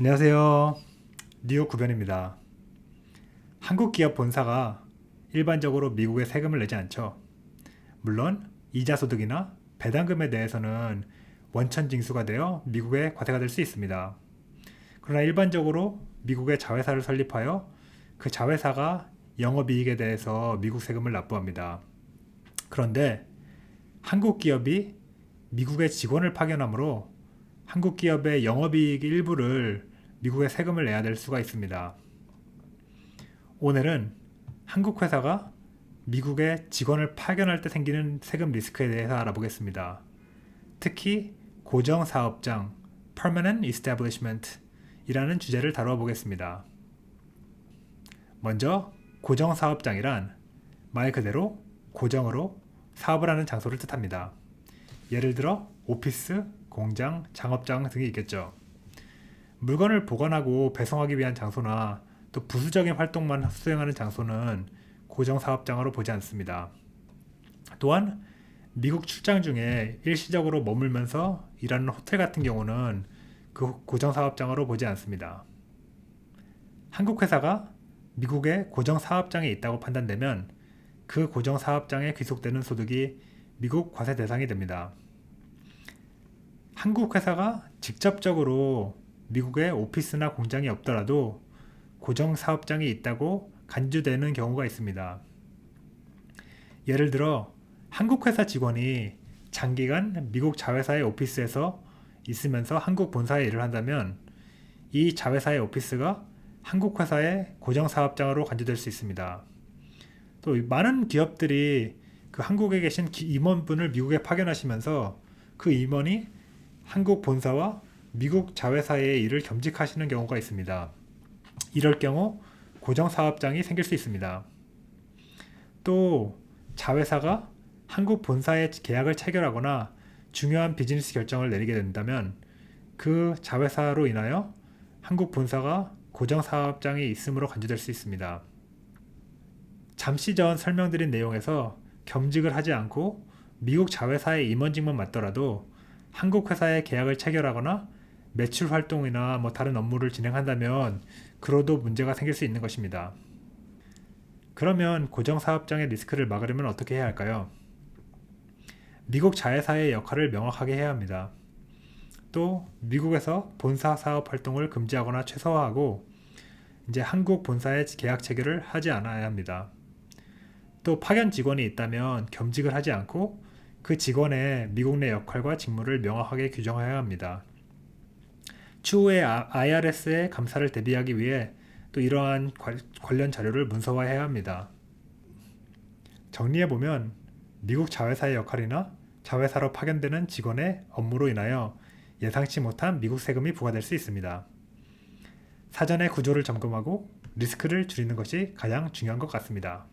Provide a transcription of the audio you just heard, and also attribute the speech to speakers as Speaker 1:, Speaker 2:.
Speaker 1: 안녕하세요. 뉴욕 구변입니다. 한국 기업 본사가 일반적으로 미국에 세금을 내지 않죠. 물론 이자 소득이나 배당금에 대해서는 원천 징수가 되어 미국에 과세가 될 수 있습니다. 그러나 일반적으로 미국의 자회사를 설립하여 그 자회사가 영업이익에 대해서 미국 세금을 납부합니다. 그런데 한국 기업이 미국에 직원을 파견하므로 한국 기업의 영업이익 일부를 미국에 세금을 내야 될 수가 있습니다. 오늘은 한국 회사가 미국에 직원을 파견할 때 생기는 세금 리스크에 대해서 알아보겠습니다. 특히 고정 사업장 (permanent establishment) 이라는 주제를 다루어 보겠습니다. 먼저 고정 사업장이란 말 그대로 고정으로 사업을 하는 장소를 뜻합니다. 예를 들어 오피스, 공장, 장업장 등이 있겠죠. 물건을 보관하고 배송하기 위한 장소나 또 부수적인 활동만 수행하는 장소는 고정 사업장으로 보지 않습니다. 또한 미국 출장 중에 일시적으로 머물면서 일하는 호텔 같은 경우는 그 고정 사업장으로 보지 않습니다. 한국 회사가 미국의 고정 사업장에 있다고 판단되면 그 고정 사업장에 귀속되는 소득이 미국 과세 대상이 됩니다. 한국 회사가 직접적으로 미국에 오피스나 공장이 없더라도 고정 사업장이 있다고 간주되는 경우가 있습니다. 예를 들어 한국 회사 직원이 장기간 미국 자회사의 오피스에서 있으면서 한국 본사에 일을 한다면 이 자회사의 오피스가 한국 회사의 고정 사업장으로 간주될 수 있습니다. 또 많은 기업들이 그 한국에 계신 임원분을 미국에 파견하시면서 그 임원이 한국 본사와 미국 자회사의 일을 겸직하시는 경우가 있습니다. 이럴 경우 고정 사업장이 생길 수 있습니다. 또 자회사가 한국 본사의 계약을 체결하거나 중요한 비즈니스 결정을 내리게 된다면 그 자회사로 인하여 한국 본사가 고정 사업장이 있음으로 간주될 수 있습니다. 잠시 전 설명드린 내용에서 겸직을 하지 않고 미국 자회사의 임원직만 맡더라도 한국 회사의 계약을 체결하거나 매출 활동이나 뭐 다른 업무를 진행한다면 그로도 문제가 생길 수 있는 것입니다. 그러면 고정 사업장의 리스크를 막으려면 어떻게 해야 할까요? 미국 자회사의 역할을 명확하게 해야 합니다. 또 미국에서 본사 사업 활동을 금지하거나 최소화하고 이제 한국 본사의 계약 체결을 하지 않아야 합니다. 또 파견 직원이 있다면 겸직을 하지 않고 그 직원의 미국 내 역할과 직무를 명확하게 규정해야 합니다. 추후에 IRS의 감사를 대비하기 위해 또 이러한 관련 자료를 문서화해야 합니다. 정리해 보면 미국 자회사의 역할이나 자회사로 파견되는 직원의 업무로 인하여 예상치 못한 미국 세금이 부과될 수 있습니다. 사전에 구조를 점검하고 리스크를 줄이는 것이 가장 중요한 것 같습니다.